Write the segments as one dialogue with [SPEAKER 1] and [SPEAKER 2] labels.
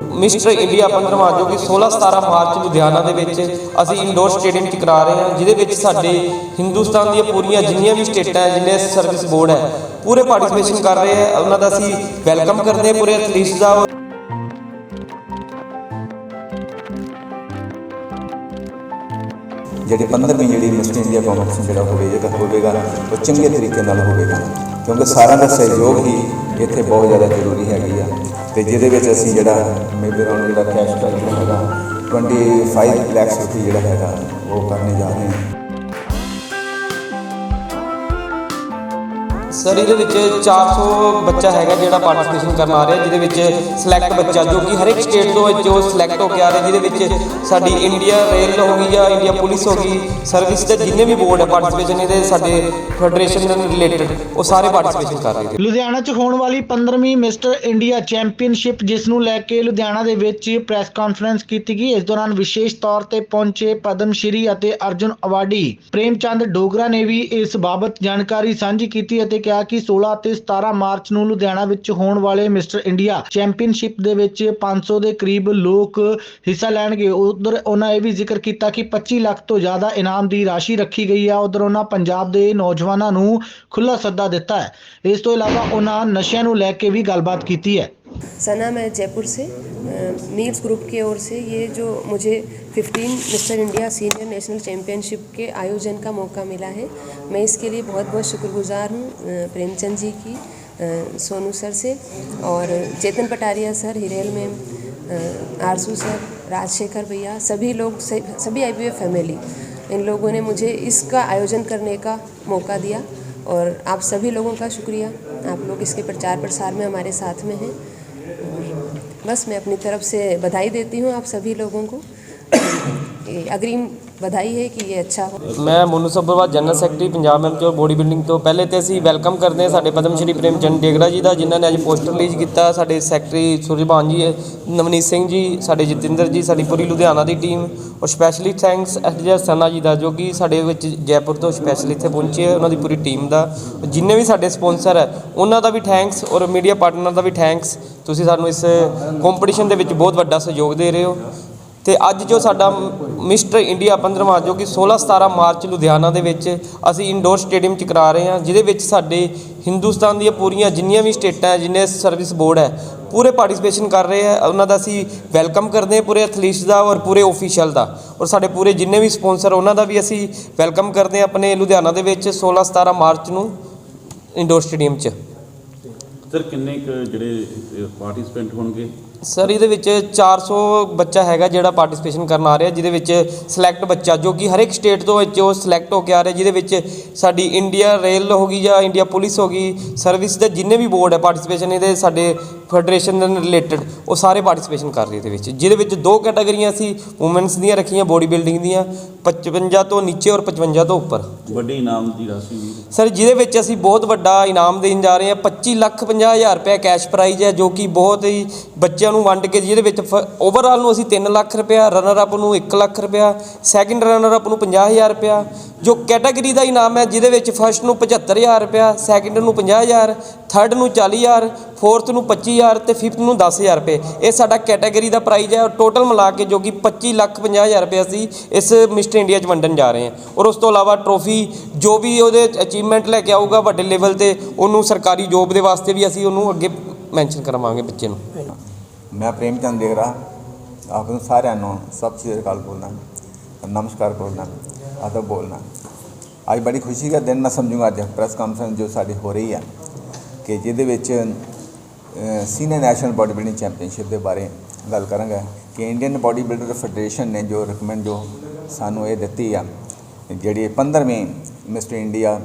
[SPEAKER 1] Mister India 15ਵਾਂ ਜੋ ਕਿ 16 17 March Ludhiana ਦੇ ਵਿੱਚ ਅਸੀਂ ਇੰਡੋਰ ਸਟੇਡੀਅਮ 'ਚ ਕਰਾ ਰਹੇ ਹਾਂ, ਜਿਹਦੇ ਵਿੱਚ ਸਾਡੇ ਹਿੰਦੁਸਤਾਨ ਦੀਆਂ ਪੂਰੀਆਂ ਜਿੰਨੀਆਂ ਵੀ ਸਟੇਟਾਂ ਹੈ, ਜਿੰਨੇ ਸਰਵਿਸ ਬੋਰਡ ਹੈ, ਪੂਰੇ ਪਾਰਟਿਸਿਪੇਸ਼ਨ ਕਰ ਰਹੇ ਹੈ। ਉਹਨਾਂ ਦਾ ਅਸੀਂ ਵੈਲਕਮ ਕਰਦੇ ਹਾਂ, ਪੂਰੇ ਐਥਲੀਟਸ ਦਾ।
[SPEAKER 2] ਜਿਹੜੀ 15ਵੀਂ ਜਿਹੜੀ ਮਿਸਟਰ ਇੰਡੀਆ ਕੰਪੀਟੀਸ਼ਨ ਜਿਹੜਾ ਹੋਵੇਗਾ ਹੋਵੇਗਾ, ਉਹ ਚੰਗੇ ਤਰੀਕੇ ਨਾਲ ਹੋਵੇਗਾ, ਕਿਉਂਕਿ ਸਾਰਿਆਂ ਦਾ ਸਹਿਯੋਗ ਹੀ ਇੱਥੇ ਬਹੁਤ ਜ਼ਿਆਦਾ ਜ਼ਰੂਰੀ ਹੈਗੀ ਆ। ਤੇ ਜਿਹਦੇ ਵਿੱਚ ਅਸੀਂ ਜਿਹੜਾ ਮੇਬੀ ਰਾਉਂਡ ਜਿਹੜਾ ਕੈਸ਼ ਪ੍ਰਾਈਜ਼ ਜਿਹੜਾ ਹੈਗਾ 25 ਲੱਖ ਰੁਪਏ ਜਿਹੜਾ ਹੈਗਾ, ਉਹ ਕਰਨੇ ਜਾ ਰਹੇ ਹਾਂ।
[SPEAKER 1] ਸਰ ਇਹਦੇ ਵਿੱਚ 400 ਬੱਚਾ ਹੈਗਾ ਜਿਹੜਾ ਪਾਰਟਿਸਿਪੇਸ਼ਨ ਕਰਨ ਆ ਰਿਹਾ, ਜਿਹਦੇ ਵਿੱਚ ਸਿਲੈਕਟ ਬੱਚਾ, ਜੋ ਕਿ ਹਰ ਇੱਕ ਸਟੇਟ ਤੋਂ ਜੋ ਸਿਲੈਕਟ ਹੋ ਕੇ ਆ ਰਿਹਾ, ਜਿਹਦੇ ਵਿੱਚ ਸਾਡੀ ਇੰਡੀਆ ਰੇਲ ਹੋ ਗਈ ਜਾਂ ਇੰਡੀਆ ਪੁਲਿਸ ਹੋ ਗਈ ਸਰਵਿਸ ਦੇ ਜਿੰਨੇ ਵੀ ਬੋਰਡ ਹੈ ਪਾਰਟਿਸਿਪੇਸ਼ਨ ਇਹਦੇ ਸਾਡੇ ਫੈਡਰੇਸ਼ਨ ਨਾਲ ਰਿਲੇਟਡ ਉਹ ਸਾਰੇ ਪਾਰਟਿਸਿਪੇਸ਼ਨ ਕਰ ਰਹੇ ਨੇ।
[SPEAKER 3] ਲੁਧਿਆਣਾ 'ਚ ਹੋਣ ਵਾਲੀ 15ਵੀਂ ਮਿਸਟਰ ਇੰਡੀਆ ਚੈਂਪੀਅਨਸ਼ਿਪ ਜਿਸ ਨੂੰ ਲੈ ਕੇ ਲੁਧਿਆਣਾ ਦੇ ਵਿੱਚ ਪ੍ਰੈਸ ਕਾਨਫਰੰਸ ਕੀਤੀ ਗਈ, ਇਸ ਦੌਰਾਨ ਵਿਸ਼ੇਸ਼ ਤੌਰ ਤੇ ਪਹੁੰਚੇ ਪਦਮ ਸ਼੍ਰੀ ਅਤੇ ਅਰਜੁਨ ਅਵਾਰਡੀ ਪ੍ਰੇਮ ਚੰਦ ਡੋਗਰਾ ਨੇ ਵੀ ਇਸ ਬਾਬਤ ਜਾਣਕਾਰੀ ਸਾਂਝੀ ਕੀਤੀ ਅਤੇ ਕਿਹਾ ਕਿ 16 ਅਤੇ 17 ਮਾਰਚ ਨੂੰ ਲੁਧਿਆਣਾ ਵਿੱਚ ਹੋਣ ਵਾਲੇ ਮਿਸਟਰ ਇੰਡੀਆ ਚੈਂਪੀਅਨਸ਼ਿਪ ਦੇ ਵਿੱਚ 500 ਦੇ ਕਰੀਬ ਲੋਕ ਹਿੱਸਾ ਲੈਣਗੇ। ਉਧਰ ਉਹਨਾਂ ਇਹ ਵੀ ਜ਼ਿਕਰ ਕੀਤਾ ਕਿ 25 ਲੱਖ ਤੋਂ ਜ਼ਿਆਦਾ ਇਨਾਮ ਦੀ ਰਾਸ਼ੀ ਰੱਖੀ ਗਈ ਹੈ ਉਧਰ ਉਹਨਾਂ ਪੰਜਾਬ ਦੇ ਨੌਜਵਾਨਾਂ ਨੂੰ ਖੁੱਲਾ ਸੱਦਾ ਦਿੱਤਾ ਹੈ। ਇਸ ਤੋਂ ਇਲਾਵਾ ਉਹਨਾਂ ਨਸ਼ਿਆਂ ਨੂੰ ਲੈ ਕੇ ਵੀ ਗੱਲਬਾਤ ਕੀਤੀ ਹੈ।
[SPEAKER 4] सना, मैं जयपुर से मील्स ग्रुप की ओर से ये जो मुझे 15 mister India senior national championship के आयोजन का मौका मिला है, मैं इसके लिए बहुत बहुत शुक्रगुजार हूँ प्रेमचंद जी की सोनू सर से और Chetan Pataria sir, Hirel ma'am Arsu sir, Rajshekhar भैया, सभी लोग सभी आईपीएफ फैमिली इन लोगों ने मुझे इसका आयोजन करने का मौका दिया और आप सभी लोगों का शुक्रिया। आप लोग इसके प्रचार प्रसार में हमारे साथ में हैं। बस मैं अपनी तरफ से बधाई देती हूँ आप सभी लोगों को ਅਗਰੀਮ ਵਧਾਈ ਹੈ ਕਿ ਇਹ ਅੱਛਾ ਹੋ?
[SPEAKER 1] ਮੈਂ Manu Sabharwal general secretary Punjab amateur body building ਤੋਂ। ਪਹਿਲੇ ਤੇ ਅਸੀਂ ਵੈਲਕਮ ਕਰਦੇ ਹਾਂ ਸਾਡੇ ਪਦਮ ਸ਼੍ਰੀ ਪ੍ਰੇਮ ਚੰਦ ਡੇਗੜਾ ਜੀ ਦਾ, ਜਿਨ੍ਹਾਂ ਨੇ ਅੱਜ ਪੋਸਟਰ ਰਿਲੀਜ਼ ਕੀਤਾ। ਸਾਡੇ ਸੈਕਟਰੀ ਸੁਰਜਬਾਨ ਜੀ, ਨਵਨੀਤ ਸਿੰਘ ਜੀ, ਸਾਡੇ ਜਤਿੰਦਰ ਜੀ, ਸਾਡੀ ਪੂਰੀ ਲੁਧਿਆਣਾ ਦੀ ਟੀਮ ਔਰ specially thanks SGR Sana ji ਦਾ, ਜੋ ਕਿ ਸਾਡੇ ਵਿੱਚ ਜੈਪੁਰ ਤੋਂ ਸਪੈਸ਼ਲੀ ਇੱਥੇ ਪਹੁੰਚੇ ਉਹਨਾਂ ਦੀ ਪੂਰੀ ਟੀਮ ਦਾ। ਜਿੰਨੇ ਵੀ ਸਾਡੇ ਸਪਾਂਸਰ ਹੈ, ਉਹਨਾਂ ਦਾ ਵੀ ਥੈਂਕਸ ਔਰ ਮੀਡੀਆ ਪਾਰਟਨਰ ਦਾ ਵੀ ਥੈਂਕਸ ਤੁਸੀਂ ਸਾਨੂੰ ਇਸ ਕੰਪੀਟੀਸ਼ਨ ਦੇ ਵਿੱਚ ਬਹੁਤ ਵੱਡਾ ਸਹਿਯੋਗ ਦੇ ਰਹੇ ਹੋ। ਤੇ ਅੱਜ ਜੋ ਸਾਡਾ ਮਿਸਟਰ ਇੰਡੀਆ 15ਵਾਂ ਜੋ ਕਿ 16 17 ਮਾਰਚ ਲੁਧਿਆਣਾ ਦੇ ਵਿੱਚ ਅਸੀਂ ਇੰਡੋਰ ਸਟੇਡੀਅਮ 'ਚ ਕਰਾ ਰਹੇ ਹਾਂ, ਜਿਹਦੇ ਵਿੱਚ ਸਾਡੇ ਹਿੰਦੁਸਤਾਨ ਦੀਆਂ ਪੂਰੀਆਂ ਜਿੰਨੀਆਂ ਵੀ ਸਟੇਟਾਂ ਜਿੰਨੇ ਸਰਵਿਸ ਬੋਰਡ ਹੈ, ਪੂਰੇ ਪਾਰਟਿਸਿਪੇਸ਼ਨ ਕਰ ਰਹੇ ਹੈ, ਉਹਨਾਂ ਦਾ ਅਸੀਂ ਵੈਲਕਮ ਕਰਦੇ ਹਾਂ ਪੂਰੇ ਐਥਲੀਟਸ ਦਾ ਔਰ ਪੂਰੇ ਆਫੀਸ਼ੀਅਲ ਦਾ। ਔਰ ਸਾਡੇ ਪੂਰੇ ਜਿੰਨੇ ਵੀ ਸਪਾਂਸਰ ਉਹਨਾਂ ਦਾ ਵੀ ਅਸੀਂ ਵੈਲਕਮ ਕਰਦੇ ਹਾਂ ਆਪਣੇ ਲੁਧਿਆਣਾ ਦੇ ਵਿੱਚ 16 17 ਮਾਰਚ ਨੂੰ ਇੰਡੋਰ ਸਟੇਡੀਅਮ 'ਚ।
[SPEAKER 5] ਸਰ ਕਿੰਨੇ ਕੁ ਜਿਹੜੇ ਪਾਰਟਿਸਪੈਂਟ ਹੋਣਗੇ?
[SPEAKER 1] ਸਰ, ਇਹਦੇ ਵਿੱਚ 400 ਬੱਚਾ ਹੈਗਾ ਜਿਹੜਾ ਪਾਰਟਿਸਿਪੇਸ਼ਨ ਕਰਨ ਆ ਰਿਹਾ, ਜਿਹਦੇ ਵਿੱਚ ਸਿਲੈਕਟ ਬੱਚਾ, ਜੋ ਕਿ ਹਰ ਇੱਕ ਸਟੇਟ ਤੋਂ ਵਿੱਚ ਉਹ ਸਿਲੈਕਟ ਹੋ ਕੇ ਆ ਰਿਹਾ, ਜਿਹਦੇ ਵਿੱਚ ਸਾਡੀ ਇੰਡੀਆ ਰੇਲ ਹੋ ਗਈ ਜਾਂ ਇੰਡੀਆ ਪੁਲਿਸ ਹੋ ਗਈ ਸਰਵਿਸ ਦੇ ਜਿੰਨੇ ਵੀ ਬੋਰਡ ਹੈ ਪਾਰਟਿਸਿਪੇਸ਼ਨ ਇਹਦੇ ਸਾਡੇ ਫੈਡਰੇਸ਼ਨ ਦੇ ਰਿਲੇਟਡ ਉਹ ਸਾਰੇ ਪਾਰਟਿਸਿਪੇਸ਼ਨ ਕਰ ਰਹੇ ਇਹਦੇ ਵਿੱਚ, ਜਿਹਦੇ ਵਿੱਚ ਦੋ ਕੈਟਾਗਰੀਆਂ ਸੀ ਔਮਨਸ ਦੀਆਂ ਰੱਖੀਆਂ ਬੋਡੀ ਬਿਲਡਿੰਗ ਦੀਆਂ 55 ਤੋਂ ਨੀਚੇ ਔਰ 55 ਤੋਂ ਉੱਪਰ।
[SPEAKER 5] ਵੱਡੇ ਇਨਾਮ ਦੀ ਰਾਸ਼ੀ ਵੀ।
[SPEAKER 1] ਸਰ ਜਿਹਦੇ ਵਿੱਚ ਅਸੀਂ ਬਹੁਤ ਵੱਡਾ ਇਨਾਮ ਦੇਣ ਜਾ ਰਹੇ ਹਾਂ 25 ਲੱਖ 50 ਹਜ਼ਾਰ ਰੁਪਏ ਕੈਸ਼ ਪ੍ਰਾਈਜ਼ ਹੈ ਜੋ ਕਿ ਬਹੁਤ ਹੀ ਬੱਚਿਆਂ ਨੂੰ ਵੰਡ ਕੇ ਜਿਹਦੇ ਵਿੱਚ ਓਵਰਆਲ ਨੂੰ ਅਸੀਂ 3 ਲੱਖ ਰੁਪਇਆ ਰਨਰ ਅਪ ਨੂੰ 1 ਲੱਖ ਰੁਪਇਆ ਸੈਕਿੰਡ ਰਨਰ ਅਪ ਨੂੰ 50000 ਰੁਪਇਆ ਜੋ ਕੈਟਾਗਰੀ ਦਾ ਇਨਾਮ ਹੈ ਜਿਹਦੇ ਵਿੱਚ ਫਰਸਟ ਨੂੰ 75000 ਰੁਪਇਆ ਸੈਕਿੰਡ ਨੂੰ 50000 ਥਰਡ ਨੂੰ 40000 ਫੋਰਥ ਨੂੰ 25000 ਤੇ ਫਿਫਥ ਨੂੰ 10000 ਰੁਪਏ। ਇਹ ਸਾਡਾ ਕੈਟਾਗਰੀ ਦਾ ਪ੍ਰਾਈਜ਼ ਹੈ ਔਰ ਟੋਟਲ ਮਿਲਾ ਕੇ ਜੋ ਕਿ 25 ਲੱਖ 50000 ਰੁਪਏ ਅਸੀਂ ਇਸ ਮਿਸਟਰ ਇੰਡੀਆ 'ਚ ਵੰਡਣ ਜਾ ਰਹੇ ਹਾਂ। ਔਰ ਉਸ ਤੋਂ ਇਲਾਵਾ ਟਰੋਫੀ ਜੋ ਵੀ ਉਹਦੇ ਅਚੀਵਮੈਂਟ ਲੈ ਕੇ ਆਊਗਾ ਵੱਡੇ ਲੈਵਲ ਤੇ, ਉਹਨੂੰ ਸਰਕਾਰੀ ਜੋਬ ਦੇ ਵਾਸਤੇ ਵੀ ਅਸੀਂ ਉਹਨੂੰ ਅੱਗੇ ਮੈਂਸ਼ਨ ਕਰਵਾਵਾਂਗੇ ਬੱਚੇ ਨੂੰ।
[SPEAKER 2] ਮੈਂ ਪ੍ਰੇਮ ਪ੍ਰੇਮਚੰਦ ਦੇਗਰਾ ਆਪ ਨੂੰ ਸਾਰਿਆਂ ਨੂੰ ਸਤਿ ਸ਼੍ਰੀ ਅਕਾਲ ਬੋਲਣਾ। ਨਮਸਕਾਰ ਬੋਲਣਾ। ਆਦਬ ਬੋਲਣਾ। ਅੱਜ ਬੜੀ ਖੁਸ਼ੀ ਦਾ ਦਿਨ ਮੈਂ ਸਮਝੂਗਾ ਅੱਜ ਪ੍ਰੈਸ ਕਾਨਫਰੰਸ ਜੋ ਸਾਡੀ ਹੋ ਰਹੀ ਹੈ ਕਿ ਜਿਹਦੇ ਵਿੱਚ senior national body building championship ਦੇ ਬਾਰੇ ਗੱਲ ਕਰਾਂਗਾ। ਕਿ ਇੰਡੀਅਨ ਬਾਡੀ ਬਿਲਡਰ ਫੈਡਰੇਸ਼ਨ ਨੇ ਜੋ ਰეკਮੈਂਡ ਜੋ ਸਾਨੂੰ ਇਹ ਦਿੱਤੀ ਆ, ਜਿਹੜੀ 15ਵੀਂ mister India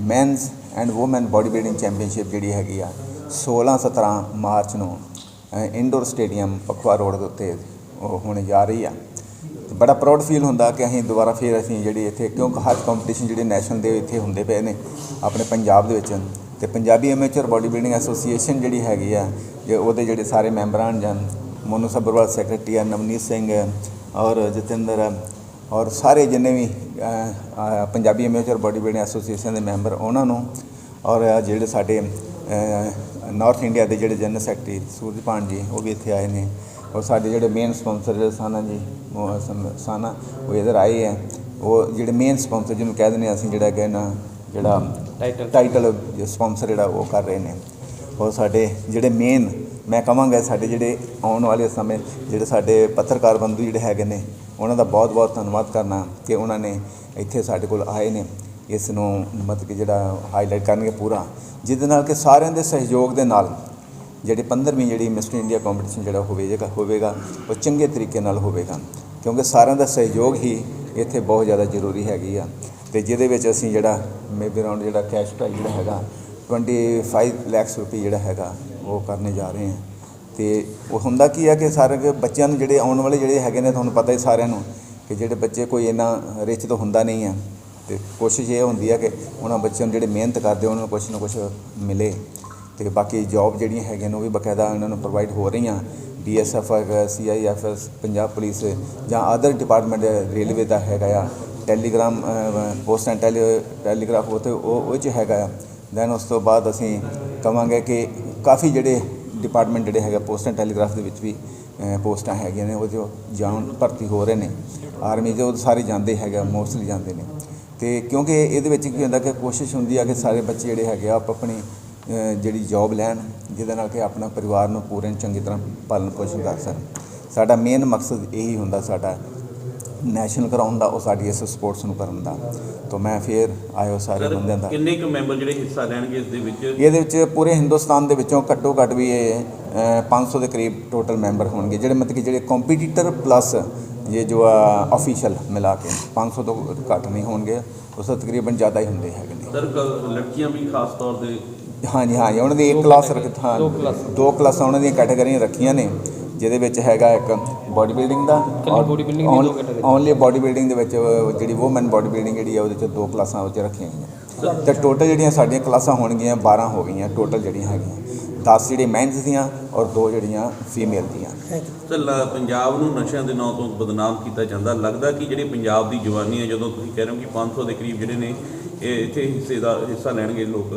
[SPEAKER 2] men's and women body building championship ਜਿਹੜੀ ਹੈਗੀ ਆ 16 17 ਮਾਰਚ ਨੂੰ ਇੰਡੋਰ ਸਟੇਡੀਅਮ ਪਖਵਾ ਰੋਡ ਦੇ ਉੱਤੇ ਉਹ ਹੋਣ ਜਾ ਰਹੀ ਆ। ਤੇ ਬੜਾ ਪ੍ਰਾਊਡ ਫੀਲ ਹੁੰਦਾ ਕਿ ਅਸੀਂ ਦੁਬਾਰਾ ਫੇਰ ਅਸੀਂ ਜਿਹੜੀ ਇੱਥੇ, ਕਿਉਂਕਿ ਹਰ ਕੰਪੀਟੀਸ਼ਨ ਜਿਹੜੇ ਨੈਸ਼ਨਲ ਦੇ ਇੱਥੇ ਹੁੰਦੇ ਪਏ ਨੇ, ਆਪਣੇ ਪੰਜਾਬ ਦੇ ਵਿੱਚ ਤੇ Punjabi amateur body building association ਜਿਹੜੀ ਹੈਗੀ ਆ ਜੇ ਉਹਦੇ ਜਿਹੜੇ ਸਾਰੇ ਮੈਂਬਰਾਂ ਜਨ ਮੋਨੂ ਸੱਭਰਵਾਲ ਸੈਕਟਰੀ ਆ ਨਵਨੀਤ ਸਿੰਘ ਔਰ ਜਤਿੰਦਰ ਹੈ ਔਰ ਸਾਰੇ ਜਿੰਨੇ ਵੀ Punjabi amateur body building association ਦੇ ਮੈਂਬਰ ਉਹਨਾਂ ਨੂੰ ਔਰ ਜਿਹੜੇ ਸਾਡੇ ਅ, ਨਾਰਥ ਇੰਡੀਆ ਦੇ ਜਿਹੜੇ ਜਨਰਲ ਸੈਕਟਰੀ ਸੂਰਜਪਾਨ ਜੀ ਉਹ ਵੀ ਇੱਥੇ ਆਏ ਨੇ ਔਰ ਸਾਡੇ ਜਿਹੜੇ ਮੇਨ ਸਪਾਂਸਰ ਜਿਹੜੇ ਸਾਨਾ ਜੀ ਉਹ ਸਾਨਾ ਉਹ ਇਧਰ ਆਏ ਹੈ ਉਹ ਜਿਹੜੇ ਮੇਨ ਸਪਾਂਸਰ ਜਿਹਨੂੰ ਕਹਿ ਦਿੰਦੇ ਹਾਂ ਅਸੀਂ ਜਿਹੜਾ ਕਿ ਨਾ ਜਿਹੜਾ. ਟਾਈਟਲ ਸਪਾਂਸਰ ਜਿਹੜਾ ਉਹ ਕਰ ਰਹੇ ਨੇ। ਔਰ ਸਾਡੇ ਜਿਹੜੇ ਮੇਨ ਮੈਂ ਕਹਾਂਗਾ ਸਾਡੇ ਜਿਹੜੇ ਆਉਣ ਵਾਲੇ ਸਮੇਂ ਜਿਹੜੇ ਸਾਡੇ ਪੱਤਰਕਾਰ ਬੰਧੂ ਜਿਹੜੇ ਹੈਗੇ ਨੇ ਉਹਨਾਂ ਦਾ ਬਹੁਤ ਬਹੁਤ ਧੰਨਵਾਦ ਕਰਨਾ ਕਿ ਉਹਨਾਂ ਨੇ ਇੱਥੇ ਸਾਡੇ ਕੋਲ ਆਏ ਨੇ। ਇਸ ਨੂੰ ਮਤਲਬ ਕਿ ਜਿਹੜਾ ਹਾਈਲਾਈਟ ਕਰਨਗੇ ਪੂਰਾ। ਜਿਹਦੇ ਨਾਲ ਕਿ ਸਾਰਿਆਂ ਦੇ ਸਹਿਯੋਗ ਦੇ ਨਾਲ ਜਿਹੜੀ 15ਵੀਂ ਜਿਹੜੀ ਮਿਸਟਰ ਇੰਡੀਆ ਕੰਪੀਟੀਸ਼ਨ ਜਿਹੜਾ ਹੋਵੇਗਾ ਹੋਵੇਗਾ ਉਹ ਚੰਗੇ ਤਰੀਕੇ ਨਾਲ ਹੋਵੇਗਾ। ਕਿਉਂਕਿ ਸਾਰਿਆਂ ਦਾ ਸਹਿਯੋਗ ਹੀ ਇੱਥੇ ਬਹੁਤ ਜ਼ਿਆਦਾ ਜ਼ਰੂਰੀ ਹੈਗੀ ਆ। ਤੇ ਜਿਹਦੇ ਵਿੱਚ ਅਸੀਂ ਜਿਹੜਾ ਮੇਬੀ ਅਰਾਊਂਡ ਜਿਹੜਾ ਕੈਸ਼ ਪ੍ਰਾਈਜ਼ ਜਿਹੜਾ ਹੈਗਾ 25 ਲੱਖ ਰੁਪਏ ਜਿਹੜਾ ਹੈਗਾ ਉਹ ਕਰਨੇ ਜਾ ਰਹੇ ਹਾਂ। ਤੇ ਉਹ ਹੁੰਦਾ ਕੀ ਹੈ ਕਿ ਸਾਰੇ ਬੱਚਿਆਂ ਨੂੰ ਜਿਹੜੇ ਆਉਣ ਵਾਲੇ ਜਿਹੜੇ ਹੈਗੇ ਨੇ ਤੁਹਾਨੂੰ ਪਤਾ ਹੀ ਸਾਰਿਆਂ ਨੂੰ ਕਿ ਜਿਹੜੇ ਬੱਚੇ ਕੋਈ ਇੰਨਾ ਰਿਚ ਤਾਂ ਹੁੰਦਾ ਨਹੀਂ ਹੈ ਤੇ ਕੋਸ਼ਿਸ਼ ਇਹ ਹੁੰਦੀ ਹੈ ਕਿ ਉਹਨਾਂ ਬੱਚਿਆਂ ਨੂੰ ਜਿਹੜੇ ਮਿਹਨਤ ਕਰਦੇ ਉਹਨਾਂ ਨੂੰ ਕੁਛ ਨਾ ਕੁਛ ਮਿਲੇ। ਤੇ ਬਾਕੀ ਜੌਬ ਜਿਹੜੀਆਂ ਹੈਗੀਆਂ ਨੇ ਉਹ ਵੀ ਬਕਾਇਦਾ ਉਹਨਾਂ ਨੂੰ ਪ੍ਰੋਵਾਈਡ ਹੋ ਰਹੀਆਂ। ਬੀਐਸਐਫ ਸੀਆਈਐਫ ਪੰਜਾਬ ਪੁਲਿਸ ਜਾਂ ਅਦਰ ਡਿਪਾਰਟਮੈਂਟ ਰੇਲਵੇ ਦਾ ਹੈਗਾ ਆ। Telegram post and tele, telegraph ਉਹ ਉਹ ਉਹ 'ਚ ਹੈਗਾ ਆ। ਦੈਨ ਉਸ ਤੋਂ ਬਾਅਦ ਅਸੀਂ ਕਵਾਂਗੇ ਕਿ ਕਾਫੀ ਜਿਹੜੇ ਡਿਪਾਰਟਮੈਂਟ ਜਿਹੜੇ ਹੈਗਾ ਪੋਸਟ ਐਂਡ ਟੈਲੀਗ੍ਰਾਫ ਦੇ ਵਿੱਚ ਵੀ ਪੋਸਟਾਂ ਹੈਗੀਆਂ ਨੇ, ਉਹ ਜੋ ਜਾਣ, ਭਰਤੀ ਹੋ ਰਹੇ ਨੇ। ਆਰਮੀ ਦੇ ਉਹ ਸਾਰੇ ਜਾਂਦੇ ਹੈਗਾ ਮੋਸਟਲੀ ਜਾਂਦੇ ਨੇ। ਤੇ ਕਿਉਂਕਿ ਇਹਦੇ ਵਿੱਚ ਕੀ ਹੁੰਦਾ ਕਿ ਕੋਸ਼ਿਸ਼ ਹੁੰਦੀ ਆ ਕਿ ਸਾਰੇ ਬੱਚੇ ਜਿਹੜੇ ਹੈਗੇ ਆ ਆਪਣੀ ਜਿਹੜੀ ਜੌਬ ਲੈਣ, ਜਿਹਦੇ ਨਾਲ ਕਿ ਆਪਣਾ ਪਰਿਵਾਰ ਨੂੰ ਪੂਰਨ ਚੰਗੀ ਤਰ੍ਹਾਂ ਪਾਲਣ ਪੋਸ਼ਣ ਕਰ ਸਕਣ। ਸਾਡਾ ਮੇਨ ਮਕਸਦ ਇਹੀ ਹੁੰਦਾ ਸਾਡਾ ਨੈਸ਼ਨਲ ਕਰਾਉਣ ਦਾ ਉਹ ਸਾਡੀ ਇਸ ਸਪੋਰਟਸ ਨੂੰ ਕਰਨ ਦਾ। ਤਾਂ ਮੈਂ ਫੇਰ ਆਇਓ ਸਾਰੇ ਬੰਦਿਆਂ ਦਾ।
[SPEAKER 5] ਕਿੰਨੇ ਕੁ ਮੈਂਬਰ ਜਿਹੜੇ ਹਿੱਸਾ ਲੈਣਗੇ ਇਸ ਦੇ ਵਿੱਚ?
[SPEAKER 2] ਇਹਦੇ ਵਿੱਚ ਪੂਰੇ ਹਿੰਦੁਸਤਾਨ ਦੇ ਵਿੱਚੋਂ ਘੱਟੋ ਘੱਟ ਵੀ ਇਹ ਅ, 500 ਦੇ ਕਰੀਬ ਟੋਟਲ ਮੈਂਬਰ ਹੋਣਗੇ ਜਿਹੜੇ ਮਤਲਬ ਕਿ ਜਿਹੜੇ ਕੰਪੀਟੀਟਰ ਪਲੱਸ ਇਹ ਜੋ ਅਫੀਸ਼ੀਅਲ ਮਿਲਾ ਕੇ 500 ਤੋਂ ਘੱਟ ਨਹੀਂ ਹੋਣਗੇ ਉਸ ਤੋਂ ਤਕਰੀਬਨ ਜ਼ਿਆਦਾ ਹੀ ਹੁੰਦੇ ਹੈਗੇ ਨੇ।
[SPEAKER 5] ਸਰ ਲੜਕੀਆਂ ਵੀ ਖਾਸ ਤੌਰ ਤੇ
[SPEAKER 2] ਹਾਂਜੀ ਹਾਂਜੀ ਉਹਨਾਂ ਦੀ ਇੱਕ ਕਲਾਸ ਰੱਖ ਹਾਂ
[SPEAKER 1] ਦੋ ਕਲਾਸ।
[SPEAKER 2] ਦੋ ਕਲਾਸਾਂ ਉਹਨਾਂ ਦੀਆਂ ਕੈਟਾਗਰੀਆਂ ਰੱਖੀਆਂ ਨੇ। ਜਿਹਦੇ ਵਿੱਚ ਹੈਗਾ ਇੱਕ ਬਾਡੀ ਬਿਲਡਿੰਗ ਦਾ
[SPEAKER 1] ਇਕੱਲੀ body building ਦੀ ਦੋ category।
[SPEAKER 2] ਓਨਲੀ ਬਾਡੀ ਬਿਲਡਿੰਗ ਦੇ ਵਿੱਚ ਅਹ, ਜਿਹੜੀ ਔਮਨ ਬਾਡੀ ਬਿਲਡਿੰਗ ਜਿਹੜੀ ਆ ਉਹਦੇ ਚ ਦੋ ਕਲਾਸਾਂ ਉਹ 'ਚ ਰੱਖੀਆਂ ਗਈਆਂ। ਤੇ ਟੋਟਲ ਜਿਹੜੀਆਂ ਸਾਡੀਆਂ ਕਲਾਸਾਂ ਹੋਣਗੀਆਂ 12 ਹੋ ਗਈਆਂ ਟੋਟਲ ਜਿਹੜੀਆਂ ਹੈਗੀਆਂ। 10 ਜਿਹੜੀ ਮੈਨਸ ਦੀਆਂ ਔਰ ਦੋ ਜਿਹੜੀਆਂ ਫੀਮੇਲ ਦੀਆਂ।
[SPEAKER 5] ਸਰ ਲ- ਪੰਜਾਬ ਨੂੰ ਨਸ਼ਿਆਂ ਦੇ ਨਾਂ ਤੋਂ ਬਦਨਾਮ ਕੀਤਾ ਜਾਂਦਾ। ਲੱਗਦਾ ਕਿ ਜਿਹੜੀ ਪੰਜਾਬ ਦੀ ਜਵਾਨੀ ਹੈ ਜਦੋਂ ਤੁਸੀਂ ਕਹਿ ਰਹੇ ਹੋ ਕਿ 500 ਦੇ ਕਰੀਬ ਜਿਹੜੇ ਨੇ ਇਹ ਇੱਥੇ ਹਿੱਸੇ ਦਾ ਹਿੱਸਾ ਲੈਣਗੇ ਲੋਕ।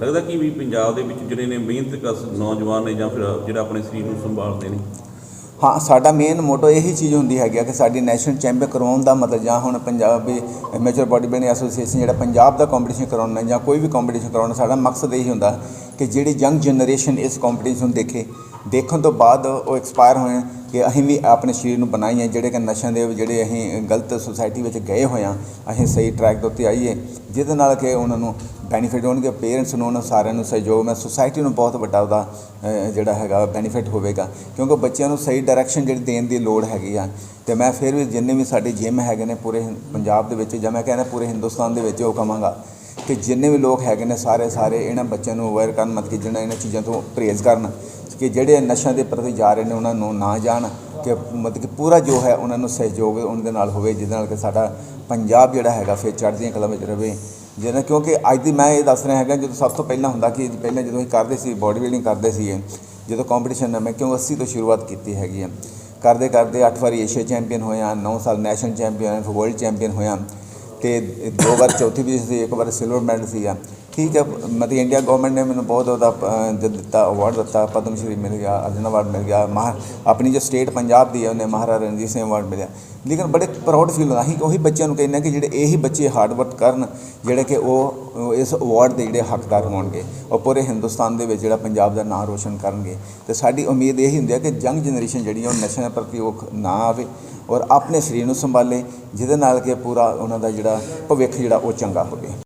[SPEAKER 5] ਲੱਗਦਾ ਕਿ ਵੀ ਪੰਜਾਬ ਦੇ ਵਿੱਚ ਜਿਹੜੇ ਨੇ ਮਿਹਨਤ ਕਸ ਨੌਜਵਾਨ ਨੇ ਜਾਂ ਫਿਰ ਜਿਹੜਾ ਆਪਣੇ ਸਰੀਰ ਨੂੰ ਸੰਭਾਲਦੇ ਨੇ।
[SPEAKER 2] ਹਾਂ, ਸਾਡਾ ਮੇਨ ਮੋਟੋ ਇਹੀ ਚੀਜ਼ ਹੁੰਦੀ ਹੈਗੀ ਆ ਕਿ ਸਾਡੀ ਨੈਸ਼ਨਲ ਚੈਂਪੀਅਨ ਕਰਵਾਉਣ ਦਾ ਮਤਲਬ ਜਾਂ ਹੁਣ Punjabi major body building association ਜਿਹੜਾ ਪੰਜਾਬ ਦਾ ਕੰਪੀਟੀਸ਼ਨ ਕਰਾਉਣਾ ਜਾਂ ਕੋਈ ਵੀ ਕੰਪੀਟੀਸ਼ਨ ਕਰਾਉਣਾ ਸਾਡਾ ਮਕਸਦ ਇਹੀ ਹੁੰਦਾ ਕਿ ਜਿਹੜੀ ਯੰਗ ਜਨਰੇਸ਼ਨ ਇਸ ਕੰਪੀਟੀਸ਼ਨ ਨੂੰ ਦੇਖੇ, ਦੇਖਣ ਤੋਂ ਬਾਅਦ ਉਹ ਐਕਸਪਾਇਰ ਹੋਏ ਕਿ ਅਸੀਂ ਵੀ ਆਪਣੇ ਸਰੀਰ ਨੂੰ ਬਣਾਈਏ, ਜਿਹੜੇ ਕਿ ਨਸ਼ਿਆਂ ਦੇ ਜਿਹੜੇ ਅਸੀਂ ਗਲਤ ਸੁਸਾਇਟੀ ਵਿੱਚ ਗਏ ਹੋਏ ਹਾਂ ਅਸੀਂ ਸਹੀ ਟਰੈਕ ਦੇ ਉੱਤੇ ਆਈਏ, ਜਿਹਦੇ ਨਾਲ ਕਿ ਉਹਨਾਂ ਨੂੰ ਬੈਨੀਫਿਟ ਹੋਣਗੇ ਪੇਰੈਂਟਸ ਨੂੰ, ਉਹਨਾਂ ਸਾਰਿਆਂ ਨੂੰ ਸਹਿਯੋਗ, ਮੈਂ ਸੁਸਾਇਟੀ ਨੂੰ ਬਹੁਤ ਵੱਡਾ ਉਹਦਾ ਜਿਹੜਾ ਹੈਗਾ ਬੈਨੀਫਿਟ ਹੋਵੇਗਾ, ਕਿਉਂਕਿ ਬੱਚਿਆਂ ਨੂੰ ਸਹੀ ਡਾਇਰੈਕਸ਼ਨ ਜਿਹੜੀ ਦੇਣ ਦੀ ਲੋੜ ਹੈਗੀ ਆ, ਤੇ ਮੈਂ ਫਿਰ ਵੀ ਜਿੰਨੇ ਵੀ ਸਾਡੇ ਜਿਮ ਹੈਗੇ ਨੇ ਪੂਰੇ ਪੰਜਾਬ ਦੇ ਵਿੱਚ, ਜਾਂ ਮੈਂ ਕਹਿੰਦਾ ਪੂਰੇ ਹਿੰਦੁਸਤਾਨ ਦੇ ਵਿੱਚ ਉਹ ਕਹਾਂਗਾ ਕਿ ਜਿੰਨੇ ਵੀ ਲੋਕ ਹੈਗੇ ਨੇ ਸਾਰੇ ਸਾਰੇ ਇਹਨਾਂ ਬੱਚਿਆਂ ਨੂੰ ਅਵੇਅਰ ਕਰਨ, ਮਤਲਬ ਕਿ ਜਿਹਨਾਂ ਇਹਨਾਂ ਚੀਜ਼ਾਂ ਤੋਂ ਪਰਹੇਜ਼ ਕਰਨ ਕਿ ਜਿਹੜੇ ਨਸ਼ਿਆਂ ਦੇ ਪ੍ਰਤੀ ਜਾ ਰਹੇ ਨੇ ਉਹਨਾਂ ਨੂੰ ਨਾ ਜਾਣ ਕਿ ਮਤਲਬ ਕਿ ਪੂਰਾ ਜੋ ਹੈ ਉਹਨਾਂ ਨੂੰ ਸਹਿਯੋਗ ਉਹਨਾਂ ਦੇ ਨਾਲ ਹੋਵੇ, ਜਿਹਦੇ ਨਾਲ ਕਿ ਸਾਡਾ ਪੰਜਾਬ ਜਿਹੜਾ ਹੈਗਾ ਫਿਰ ਚੜ੍ਹਦੀਆਂ ਕਲਾਂ ਵਿੱਚ ਰਹੇ ਜਿਹਨਾਂ ਕਿਉਂਕਿ ਅੱਜ ਦੀ ਮੈਂ ਇਹ ਦੱਸ ਰਿਹਾ ਹੈਗਾ, ਜਦੋਂ ਸਭ ਤੋਂ ਪਹਿਲਾਂ ਹੁੰਦਾ ਕਿ ਪਹਿਲਾਂ ਜਦੋਂ ਅਸੀਂ ਕਰਦੇ ਸੀ ਬਾਡੀ ਬਿਲਡਿੰਗ ਕਰਦੇ ਸੀਗੇ, ਜਦੋਂ ਕੰਪੀਟੀਸ਼ਨ ਮੈਂ ਕਿਉਂ 80 ਤੋਂ ਸ਼ੁਰੂਆਤ ਕੀਤੀ ਹੈਗੀ ਆ। ਕਰਦੇ ਕਰਦੇ 8 ਵਾਰੀ ਏਸ਼ੀਆ ਚੈਂਪੀਅਨ ਹੋਇਆ 9 ਸਾਲ ਨੈਸ਼ਨਲ ਚੈਂਪੀਅਨ ਵਰਲਡ ਚੈਂਪੀਅਨ ਹੋਇਆ ਤੇ ਦੋ ਵਾਰ ਚੌਥੀ ਵੀ ਸੀ ਇੱਕ ਵਾਰ ਸਿਲਵਰ ਮੈਡਲ ਸੀਗਾ। ਠੀਕ ਹੈ, ਮਤਲਬ ਇੰਡੀਆ ਗਵਰਨਮੈਂਟ ਨੇ ਮੈਨੂੰ ਬਹੁਤ ਉਹਦਾ ਦਿੱਤਾ ਅਵਾਰਡ ਦਿੱਤਾ, ਪਦਮ ਸ਼੍ਰੀ ਮਿਲ ਗਿਆ, ਅਰਜਨ ਅਵਾਰਡ ਮਿਲ ਗਿਆ, ਮਹਾ, ਆਪਣੀ ਜੋ ਸਟੇਟ ਪੰਜਾਬ ਦੀ ਹੈ, ਉਹਨੇ ਮਹਾਰਾਜਾ ਰਣਜੀਤ ਸਿੰਘ ਅਵਾਰਡ ਮਿਲਿਆ। ਲੇਕਿਨ ਬੜੇ ਪ੍ਰਾਊਡ ਫੀਲ ਹੁੰਦਾ, ਅਸੀਂ ਉਹੀ ਬੱਚਿਆਂ ਨੂੰ ਕਹਿੰਦੇ ਹਾਂ ਕਿ ਜਿਹੜੇ ਇਹੀ ਬੱਚੇ ਹਾਰਡ ਵਰਕ ਕਰਨ, ਜਿਹੜੇ ਕਿ ਉਹ ਇਸ ਅਵਾਰਡ ਦੇ ਜਿਹੜੇ ਹੱਕਦਾਰ ਹੋਣਗੇ, ਉਹ ਪੂਰੇ ਹਿੰਦੁਸਤਾਨ ਦੇ ਵਿੱਚ ਜਿਹੜਾ ਪੰਜਾਬ ਦਾ ਨਾਮ ਰੋਸ਼ਨ ਕਰਨਗੇ। ਤੇ ਸਾਡੀ ਉਮੀਦ ਇਹੀ ਹੁੰਦੀ ਹੈ ਕਿ ਯੰਗ ਜਨਰੇਸ਼ਨ ਜਿਹੜੀ ਹੈ, ਉਹ ਨਸ਼ਿਆਂ ਪ੍ਰਤੀ ਉਹ ਨਾ ਆਵੇ ਔਰ ਆਪਣੇ ਸਰੀਰ ਨੂੰ ਸੰਭਾਲੇ, ਜਿਹਦੇ ਨਾਲ ਕਿ ਪੂਰਾ ਉਹਨਾਂ ਦਾ ਜਿਹੜਾ ਭਵਿੱਖ ਜਿਹੜਾ ਉਹ ਚੰਗਾ ਹੋਵੇ।